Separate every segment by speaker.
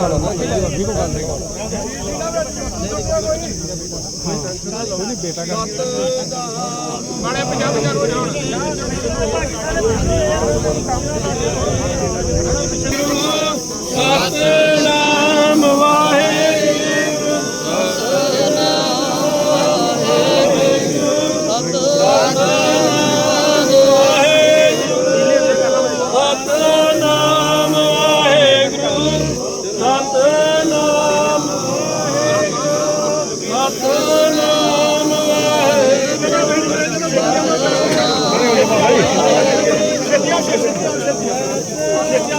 Speaker 1: ਸਤਨਾਮ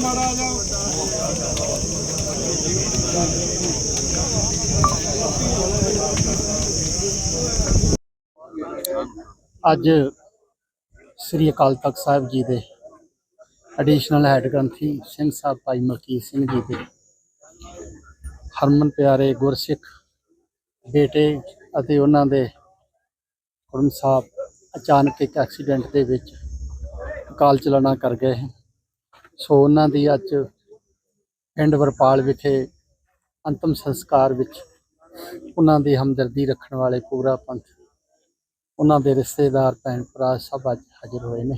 Speaker 1: ਮਾੜਾ ਜਾ
Speaker 2: ਅੱਜ ਸ੍ਰੀ ਅਕਾਲ ਤਖਤ ਸਾਹਿਬ ਜੀ ਦੇ ਐਡੀਸ਼ਨਲ ਹੈੱਡ ਗ੍ਰੰਥੀ ਸਿੰਘ ਸਾਹਿਬ ਭਾਈ ਮਲਕੀਤ ਸਿੰਘ ਜੀ ਦੇ, ਹਰਮਨ ਪਿਆਰੇ ਗੁਰਸਿੱਖ ਬੇਟੇ ਅਤੇ ਉਹਨਾਂ ਦੇ ਕੁੜਮ ਸਾਹਿਬ ਅਚਾਨਕ ਇੱਕ ਐਕਸੀਡੈਂਟ ਦੇ ਵਿੱਚ ਅਕਾਲ ਚਲਾਣਾ ਕਰ ਗਏ ਸੋ ਉਹਨਾਂ ਦੀ ਅੱਜ ਪਿੰਡ ਵਰਪਾਲ ਵਿਖੇ ਅੰਤਮ ਸੰਸਕਾਰ ਵਿੱਚ ਉਹਨਾਂ ਦੀ ਹਮਦਰਦੀ ਰੱਖਣ ਵਾਲੇ ਪੂਰਾ ਪੰਥ, ਉਹਨਾਂ ਦੇ ਰਿਸ਼ਤੇਦਾਰ, ਭੈਣ ਭਰਾ ਸਭ ਅੱਜ ਹਾਜ਼ਰ ਹੋਏ ਨੇ।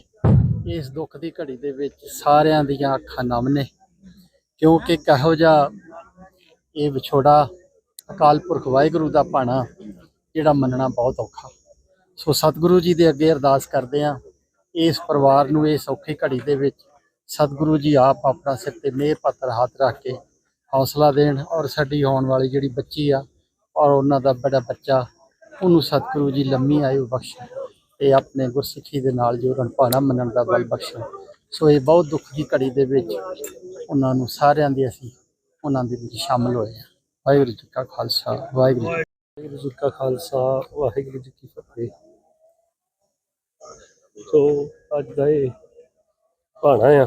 Speaker 2: ਇਸ ਦੁੱਖ ਦੀ ਘੜੀ ਦੇ ਵਿੱਚ ਸਾਰਿਆਂ ਦੀਆਂ ਅੱਖਾਂ ਨਮ ਨੇ, ਕਿਉਂਕਿ ਕਹੋ ਜਿਹਾ ਇਹ ਵਿਛੋੜਾ ਅਕਾਲ ਪੁਰਖ ਵਾਹਿਗੁਰੂ ਦਾ ਭਾਣਾ ਜਿਹੜਾ ਮੰਨਣਾ ਬਹੁਤ ਔਖਾ। ਸੋ ਸਤਿਗੁਰੂ ਜੀ ਦੇ ਅੱਗੇ ਅਰਦਾਸ ਕਰਦੇ ਆ ਇਸ ਪਰਿਵਾਰ ਨੂੰ ਇਸ ਔਖੀ ਘੜੀ ਦੇ ਵਿੱਚ ਸਤਿਗੁਰੂ ਜੀ ਆਪ ਆਪਣਾ ਸਿਰ ਤੇ ਮਿਹਰ ਪੱਤਰ ਹੱਥ ਰੱਖ ਕੇ ਹੌਸਲਾ ਦੇਣ ਔਰ ਸਾਡੀ ਆਉਣ ਵਾਲੀ ਜਿਹੜੀ ਬੱਚੀ ਆ ਔਰ ਉਹਨਾਂ ਦਾ ਬੜਾ ਬੱਚਾ, ਉਹਨੂੰ ਸਤਿਗੁਰੂ ਜੀ ਲੰਮੀ ਆਯੂ ਬਖਸ਼ਣ ਤੇ ਆਪਣੇ ਗੁਰਸਿੱਖੀ ਦੇ ਨਾਲ ਜੋ ਰਣਪਾਣਾ ਮੰਨਣ ਦਾ ਬਲ ਬਖਸ਼ਣ। ਸੋ ਇਹ ਬਹੁਤ ਦੁੱਖ ਦੀ ਘੜੀ ਦੇ ਵਿੱਚ ਉਹਨਾਂ ਨੂੰ ਸਾਰਿਆਂ ਦੀ ਅਸੀਂ ਉਹਨਾਂ ਦੇ ਵਿੱਚ ਸ਼ਾਮਲ ਹੋਏ ਹਾਂ। ਵਾਹਿਗੁਰੂ ਜੀ ਕਾ ਖਾਲਸਾ, ਵਾਹਿਗੁਰੂ ਜੀ
Speaker 3: ਵਾਹਿਗੁਰੂ ਜੀ ਕਾ ਖਾਲਸਾ, ਵਾਹਿਗੁਰੂ ਜੀ ਕੀ ਫਤਿਹ। ਸੋ ਅੱਜ ਦਾ ਇਹ ਭਾਣਾ ਆ,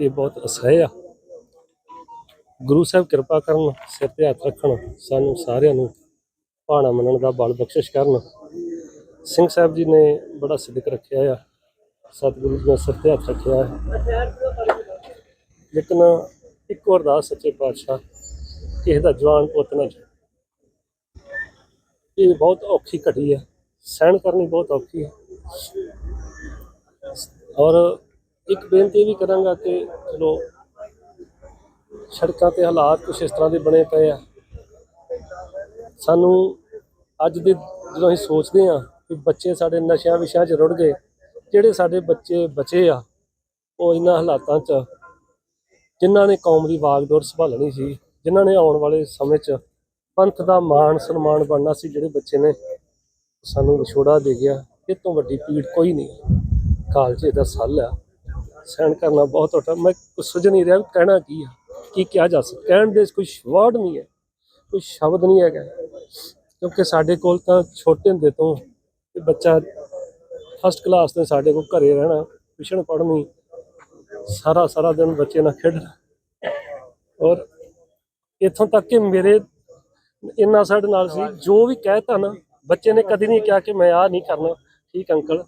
Speaker 3: ਇਹ ਬਹੁਤ ਅਸਹਿ ਆ। ਗੁਰੂ ਸਾਹਿਬ ਕਿਰਪਾ ਕਰਨ, ਸਿਰ ਤੇ ਹੱਥ ਰੱਖਣ, ਸਾਨੂੰ ਸਾਰਿਆਂ ਨੂੰ ਭਾਣਾ ਮੰਨਣ ਦਾ ਬਲ ਬਖਸ਼ਿਸ਼ ਕਰਨ। ਸਿੰਘ ਸਾਹਿਬ ਜੀ ਨੇ ਬੜਾ ਸਿੱਧਕ ਰੱਖਿਆ ਆ, ਸਤਿਗੁਰੂ ਜੀ ਨੇ ਸਿਰ ਤੇ ਹੱਥ ਰੱਖਿਆ ਹੈ ਲੇਕਿਨ ਇੱਕ ਅਰਦਾਸ ਸੱਚੇ ਪਾਤਸ਼ਾਹ, ਕਿਸੇ ਦਾ ਜਵਾਨ ਪੁੱਤ ਨਾ ਜਾਏ। ਇਹ ਬਹੁਤ ਔਖੀ ਘਟੀ ਹੈ ਸਹਿਣ ਕਰਨੀ ਬਹੁਤ ਔਖੀ ਹੈ ਔਰ ਇੱਕ ਬੇਨਤੀ ਵੀ ਕਰਾਂਗਾ ਕਿ ਚਲੋ ਸੜਕਾਂ ਤੇ ਹਾਲਾਤ ਕੁਛ ਇਸ ਤਰ੍ਹਾਂ ਦੇ ਬਣੇ ਪਏ ਆ। ਸਾਨੂੰ ਅੱਜ ਦੇ ਜਦੋਂ ਅਸੀਂ ਸੋਚਦੇ ਆ ਕਿ ਬੱਚੇ ਸਾਡੇ ਨਸ਼ਿਆਂ ਵਿਸ਼ਿਆਂ 'ਚ ਰੁੜ ਗਏ, ਜਿਹੜੇ ਸਾਡੇ ਬੱਚੇ ਬਚੇ ਆ, ਉਹ ਇਹਨਾਂ ਹਾਲਾਤਾਂ 'ਚ, ਜਿਨ੍ਹਾਂ ਨੇ ਕੌਮ ਦੀ ਵਾਗਡੋਰ ਸੰਭਾਲਣੀ ਸੀ, ਜਿਨ੍ਹਾਂ ਨੇ ਆਉਣ ਵਾਲੇ ਸਮੇਂ 'ਚ ਪੰਥ ਦਾ ਮਾਣ ਸਨਮਾਨ ਬਣਨਾ ਸੀ, ਜਿਹੜੇ ਬੱਚੇ ਨੇ ਸਾਨੂੰ ਵਿਛੋੜਾ ਦੇ ਗਿਆ। ਇਹ ਤੋਂ ਵੱਡੀ ਪੀੜ ਕੋਈ ਨਹੀਂ। ਕਾਲਜ ਇਹਦਾ ਸੱਲ ਆ। ਸਹਿਣ ਕਰਨਾ ਬਹੁਤ ਔਖਾ। ਮੈਂ ਕੁਛ ਸੁਝ ਨਹੀਂ ਰਿਹਾ ਕਹਿਣਾ ਕੀ ਆ, ਕੀ ਕਿਹਾ ਜਾ ਸਕਦਾ। ਕਹਿਣ ਦੇ ਕੋਈ ਵਰਡ ਨਹੀਂ ਹੈ, ਕੋਈ ਸ਼ਬਦ ਨਹੀਂ ਹੈਗਾ। ਕਿਉਂਕਿ ਸਾਡੇ ਕੋਲ ਤਾਂ ਛੋਟੇ ਹੁੰਦੇ ਤੋਂ ਇਹ ਬੱਚਾ ਫਸਟ ਕਲਾਸ ਤੇ ਸਾਡੇ ਕੋਲ ਘਰੇ ਰਹਿਣਾ ਟਿਊਸ਼ਨ ਪੜ੍ਹਨੀ, ਸਾਰਾ ਸਾਰਾ ਦਿਨ ਬੱਚੇ ਨਾਲ ਖੇਡਣਾ। ਔਰ ਇੱਥੋਂ ਤੱਕ ਕਿ ਮੇਰੇ ਇੰਨਾ ਸਾਡੇ ਨਾਲ ਸੀ, ਜੋ ਵੀ ਕਹਿਤਾ ਨਾ, ਬੱਚੇ ਨੇ ਕਦੀ ਨਹੀਂ ਕਿਹਾ ਕਿ ਮੈਂ ਆਹ ਨਹੀਂ ਕਰਨਾ। ਠੀਕ ਅੰਕਲ,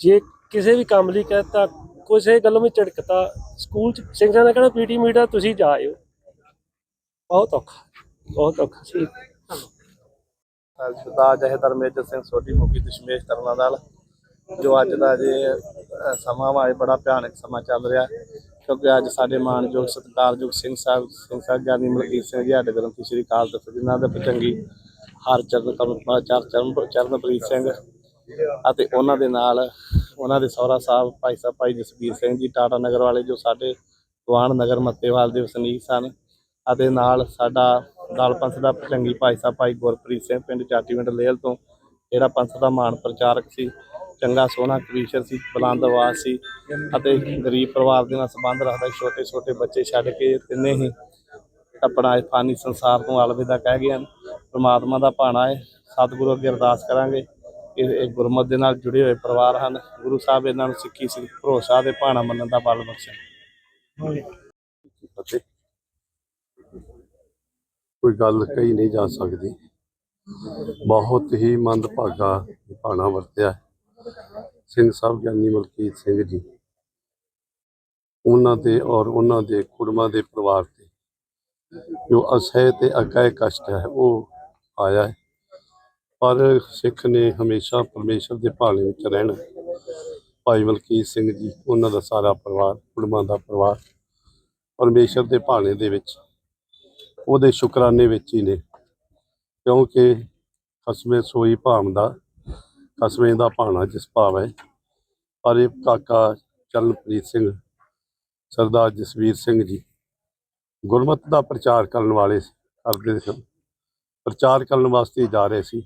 Speaker 3: ਜੇ ਕਿਸੇ ਵੀ ਕੰਮ ਲਈ ਕਹਿਤਾ ਕਿਸੇ ਗੱਲ ਵਿੱਚ ਝਿੜਕਤਾ। ਸਕੂਲ ਚ ਸਿੰਘ ਸਾਹਿਬ ਕਹਿਣਾ ਪੀਟੀ ਮੀਟ, ਤੁਸੀਂ ਜਾ ਬਹੁਤ ਔਖਾ ਬਹੁਤ ਔਖਾ ਸੀ।
Speaker 4: ਸਰਦਾਰ ਜਹੇਦਾਰ ਮੇਜਰ ਸਿੰਘ ਸੋਢੀ ਮੁਖੀ ਦਸ਼ਮੇਸ਼ ਤਰਨਾ ਦਲ, ਜੋ ਅੱਜ ਦਾ ਜੇ ਸਮਾਂ ਵਾ ਬੜਾ ਭਿਆਨਕ ਸਮਾਂ ਚੱਲ ਰਿਹਾ। ਹੈ। ਕਿਉਂਕਿ ਅੱਜ ਸਾਡੇ ਮਾਨਯੋਗ ਸਤਿਕਾਰਯੋਗ ਸਿੰਘ ਸਾਹਿਬ ਸਿੰਘ ਸਾਹਿਬ ਗਿਆਨੀ ਮਲਕੀਤ ਸਿੰਘ ਜੀ, ਸਾਡੇ ਗ੍ਰੰਥੀ ਸ੍ਰੀ ਅਕਾਲ ਤਖਤ ਜਿਨ੍ਹਾਂ ਦੇ ਪਚੰਗੀ ਹਰ ਚਰਨ ਕਮਲ ਚਰਨ, ਚਰਨਪ੍ਰੀਤ ਸਿੰਘ ਅਤੇ ਉਹਨਾਂ ਦੇ ਨਾਲ ਉਹਨਾਂ ਦੇ ਸਹੁਰਾ ਸਾਹਿਬ, ਭਾਈ ਸਾਹਿਬ, ਭਾਈ ਜਸਵੀਰ ਸਿੰਘ ਜੀ, ਟਾਟਾ ਨਗਰ ਵਾਲੇ ਜੋ ਸਾਡੇ ਗਵਾਨ ਨਗਰ ਮੱਤੇਵਾਲ ਦੇ ਵਸਨੀਕ ਸਨ ਅਤੇ ਨਾਲ ਸਾਡਾ ਦਲ ਪੰਥ ਦਾ ਚੰਗੀ ਭਾਈ ਸਾਹਿਬ, ਭਾਈ ਗੁਰਪ੍ਰੀਤ ਸਿੰਘ ਪਿੰਡ ਚਾਟੀਵਿੰਡ ਲੇਲ ਤੋਂ ਜਿਹੜਾ ਪੰਥ ਦਾ ਮਾਣ ਪ੍ਰਚਾਰਕ ਸੀ, ਚੰਗਾ ਸੋਹਣਾ ਕਵੀਸ਼ਰ ਸੀ, ਬੁਲੰਦ ਆਵਾਜ਼ ਸੀ ਅਤੇ ਗਰੀਬ ਪਰਿਵਾਰ ਦੇ ਨਾਲ ਸੰਬੰਧ ਰੱਖਦਾ ਛੋਟੇ ਛੋਟੇ ਬੱਚੇ ਛੱਡ ਕੇ ਤਿੰਨੇ ਹੀ ਆਪਣਾ ਫਾਨੀ ਸੰਸਾਰ ਤੋਂ ਅਲਵਿਦਾ ਕਹਿ ਗਏ ਹਨ। ਪ੍ਰਮਾਤਮਾ ਦਾ ਭਾਣਾ ਹੈ, ਸਤਿਗੁਰੂ ਅੱਗੇ ਅਰਦਾਸ ਕਰਾਂਗੇ। ਇਹ ਗੁਰਮਤ ਦੇ ਨਾਲ ਜੁੜੇ ਹੋਏ ਪਰਿਵਾਰ ਹਨ। ਗੁਰੂ ਸਾਹਿਬ ਇਹਨਾਂ ਨੂੰ ਸਿੱਖੀ ਸਿੱਖ ਭਰੋਸਾ ਤੇ ਭਾਣਾ ਮੰਨਣ ਦਾ ਬਲ ਬਖਸ਼ਣ।
Speaker 5: ਕੋਈ ਗੱਲ ਕਹੀ ਨਹੀਂ ਜਾ ਸਕਦੀ। ਬਹੁਤ ਹੀ ਮੰਦਭਾਗਾ ਭਾਣਾ ਵਰਤਿਆ। ਸਿੰਘ ਸਾਹਿਬ ਗਿਆਨੀ ਮਲਕੀਤ ਸਿੰਘ ਜੀ। ਉਹਨਾਂ ਦੇ ਔਰ ਉਹਨਾਂ ਦੇ ਕੁੜਮਾਂ ਦੇ ਪਰਿਵਾਰ ਤੇ ਜੋ ਅਸਹਿ ਤੇ ਅਕਾਇ ਕਸ਼ਟ ਹੈ ਉਹ ਆਇਆ ਹੈ। ਪਰ ਸਿੱਖ ਨੇ ਹਮੇਸ਼ਾ ਪਰਮੇਸ਼ਰ ਦੇ ਭਾਣੇ ਵਿੱਚ ਰਹਿਣਾ ਭਾਈ ਮਲਕੀਤ ਸਿੰਘ ਜੀ, ਉਹਨਾਂ ਦਾ ਸਾਰਾ ਪਰਿਵਾਰ, ਕੁੜਮਾਂ ਦਾ ਪਰਿਵਾਰ ਪਰਮੇਸ਼ਰ ਦੇ ਭਾਣੇ ਦੇ ਵਿੱਚ, ਉਹਦੇ ਸ਼ੁਕਰਾਨੇ ਵਿੱਚ ਹੀ ਨੇ। ਕਿਉਂਕਿ ਖਸਮੇ ਸੋਈ ਭਾਮ ਦਾ, ਖਸਮੇ ਦਾ ਭਾਣਾ ਜਿਸ ਭਾਵ ਹੈ। ਪਰ ਇਹ ਕਾਕਾ ਚਰਨਪ੍ਰੀਤ ਸਿੰਘ, ਸਰਦਾਰ ਜਸਵੀਰ ਸਿੰਘ ਜੀ, ਗੁਰਮਤ ਦਾ ਪ੍ਰਚਾਰ ਕਰਨ ਵਾਲੇ ਕਰਦੇ ਸਨ। ਪ੍ਰਚਾਰ ਕਰਨ ਵਾਸਤੇ ਜਾ ਰਹੇ ਸੀ।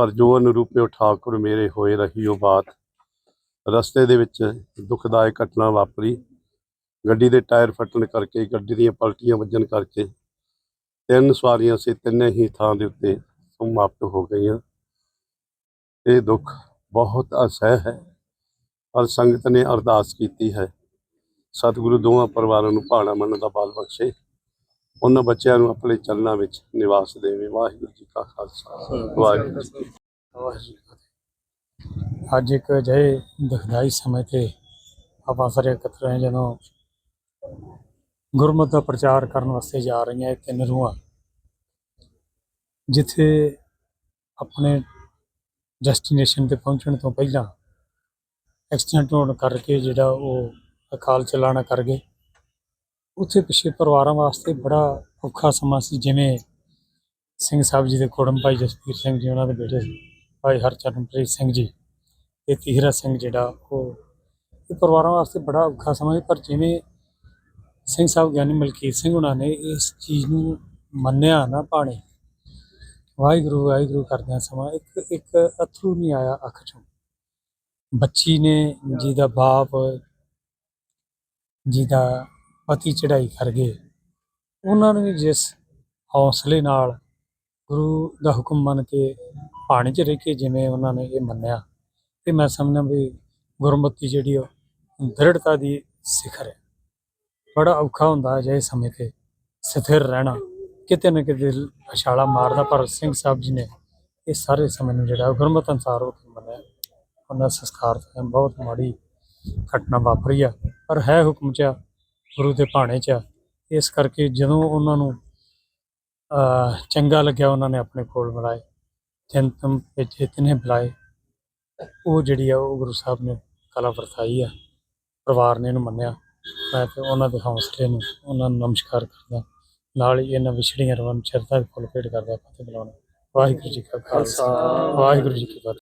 Speaker 5: ਪਰ ਜੋ ਅਨੁਰੂਪਿਓ ਠਾਕੁਰ ਮੇਰੇ ਹੋਏ ਰਹੀ ਉਹ ਬਾਤ। ਰਸਤੇ ਦੇ ਵਿੱਚ ਦੁਖਦਾਇਕ ਘਟਨਾ ਵਾਪਰੀ। ਗੱਡੀ ਦੇ ਟਾਇਰ ਫਟਣ ਕਰਕੇ ਗੱਡੀ ਦੀਆਂ ਪਲਟੀਆਂ ਵੱਜਣ ਕਰਕੇ ਤਿੰਨ ਸਵਾਰੀਆਂ ਸੀ ਤਿੰਨੇ ਹੀ ਥਾਂ ਦੇ ਉੱਤੇ ਸਮਾਪਤ ਹੋ ਗਈਆਂ। ਇਹ ਦੁੱਖ ਬਹੁਤ ਅਸਹਿ ਹੈ ਪਰ ਸੰਗਤ ਨੇ ਅਰਦਾਸ ਕੀਤੀ ਹੈ। ਸਤਿਗੁਰੂ ਦੋਵਾਂ ਪਰਿਵਾਰਾਂ ਨੂੰ ਭਾਣਾ ਮੰਨਣ ਦਾ ਬਲ ਬਖਸ਼ੇ। ਉਹਨਾਂ ਬੱਚਿਆਂ ਨੂੰ ਆਪਣੇ ਚਰਨਾਂ ਵਿੱਚ ਨਿਵਾਸ ਦੇਵੇ। ਵਾਹਿਗੁਰੂ ਜੀ ਕਾ ਖਾਲਸਾ। ਵਾਹਿਗੁਰੂ ਜੀ
Speaker 6: ਜੀ ਅੱਜ ਇੱਕ ਅਜਿਹੇ ਦੁਖਦਾਈ ਸਮੇਂ ਤੇ ਆਪਾਂ ਸਾਰੇ ਇਕੱਤਰ ਹੋਏ ਜਦੋਂ ਗੁਰਮਤਿ ਦਾ ਪ੍ਰਚਾਰ ਕਰਨ ਵਾਸਤੇ ਜਾ ਰਹੀਆਂ ਇਹ ਤਿੰਨ ਰੂਹਾਂ। ਜਿੱਥੇ ਆਪਣੇ ਡੈਸਟੀਨੇਸ਼ਨ ਤੇ ਪਹੁੰਚਣ ਤੋਂ ਪਹਿਲਾਂ ਐਕਸੀਡੈਂਟ ਹੋਣ ਕਰਕੇ ਜਿਹੜਾ ਉਹ ਅਕਾਲ ਚਲਾਣਾ ਕਰ ਗਏ। ਉੱਥੇ ਪਿੱਛੇ ਪਰਿਵਾਰਾਂ ਵਾਸਤੇ ਬੜਾ ਔਖਾ ਸਮਾਂ ਸੀ, ਜਿਵੇਂ ਸਿੰਘ ਸਾਹਿਬ ਜੀ ਦੇ ਕੋੜਮ ਭਾਈ ਜਸਵੀਰ ਸਿੰਘ ਜੀ ਉਹਨਾਂ ਦੇ ਬੇਟੇ ਸੀ। ਭਾਈ ਹਰਚਰਨਪ੍ਰੀਤ ਸਿੰਘ ਜੀ ਤੇ ਤੀਹਰਾ ਸਿੰਘ ਜਿਹੜਾ ਉਹ ਇਹ ਪਰਿਵਾਰਾਂ ਵਾਸਤੇ ਬੜਾ ਔਖਾ ਸਮਾਂ ਸੀ, ਪਰ ਜਿਵੇਂ ਸਿੰਘ ਸਾਹਿਬ ਗਿਆਨੀ ਮਲਕੀਤ ਸਿੰਘ ਉਹਨਾਂ ਨੇ ਇਸ ਚੀਜ਼ ਨੂੰ ਮੰਨਿਆ ਨਾ ਪਾਣੇ ਵਾਹਿਗੁਰੂ ਵਾਹਿਗੁਰੂ ਕਰਦਿਆਂ ਸਮਾਂ ਇੱਕ ਇੱਕ ਅਥਰੂ ਨਹੀਂ ਆਇਆ ਅੱਖ ਚੋਂ। ਬੱਚੀ ਨੇ ਜਿਹਦਾ ਬਾਪ ਜਿਹਦਾ ਪਤੀ ਚੜਾਈ ਕਰ ਗਏ, ਉਹਨਾਂ ਨੇ ਵੀ ਜਿਸ ਹੌਸਲੇ ਨਾਲ ਗੁਰੂ ਦਾ ਹੁਕਮ ਮੰਨ ਕੇ ਪਾਣੀ 'ਚ ਰਹਿ ਕੇ ਜਿਵੇਂ ਉਹਨਾਂ ਨੇ ਇਹ ਮੰਨਿਆ ਤੇ ਮੈਂ ਸਮਝਦਾ ਵੀ ਗੁਰਮਤਿ ਜਿਹੜੀ ਉਹ ਦ੍ਰਿੜਤਾ ਦੀ ਸਿਖਰ ਹੈ। ਬੜਾ ਔਖਾ ਹੁੰਦਾ ਹੈ ਜੇ ਸਮੇਂ ਤੇ ਸਥਿਰ ਰਹਿਣਾ। ਕਿਤੇ ਨਾ ਕਿਤੇ ਛਾਲਾ ਮਾਰਦਾ ਪਰ ਸਿੰਘ ਸਾਹਿਬ ਜੀ ਨੇ ਇਹ ਸਾਰੇ ਸਮੇਂ ਨੂੰ ਜਿਹੜਾ ਉਹ ਗੁਰਮਤਿ ਅਨਸਾਰ ਉਹ ਮੰਨਿਆ। ਉਹਨਾਂ ਦਾ ਸੰਸਕਾਰ ਤੇ ਬਹੁਤ ਮਾੜੀ ਘਟਨਾ ਵਾਪਰੀ ਆ ਪਰ ਹੈ ਹੁਕਮ ਚ ਆ, ਗੁਰੂ ਦੇ ਭਾਣੇ ਚ ਆ। ਇਸ ਕਰਕੇ ਜਦੋਂ ਉਹਨਾਂ ਨੂੰ ਚੰਗਾ ਲੱਗਿਆ ਉਹਨਾਂ ਨੇ ਆਪਣੇ ਕੋਲ ਬੁਲਾਏ। ਜਨਤਮ ਭੇਜੇ ਤਿੰਨੇ ਬੁਲਾਏ, ਉਹ ਜਿਹੜੀ ਆ, ਉਹ ਗੁਰੂ ਸਾਹਿਬ ਨੇ ਕਲਾ ਵਰਤਾਈ ਆ। ਪਰਿਵਾਰ ਨੇ ਇਹਨੂੰ ਮੰਨਿਆ। ਮੈਂ ਤੇ ਉਹਨਾਂ ਦੇ ਹੌਸਲੇ ਨੂੰ, ਉਹਨਾਂ ਨੂੰ ਨਮਸਕਾਰ ਕਰਦਾ। ਨਾਲ ਹੀ ਇਹਨਾਂ ਵਿਛੜੀਆਂ ਰਵਾਂ ਨੂੰ ਚਰਤਾ ਫੁੱਲ ਭੇਟ ਕਰਦਾ, ਫਤਿਹ ਬੁਲਾਉਣਾ ਵਾਹਿਗੁਰੂ ਜੀ ਕਾ ਖਾਲਸਾ, ਵਾਹਿਗੁਰੂ ਜੀ ਕੀ ਫਤਿਹ।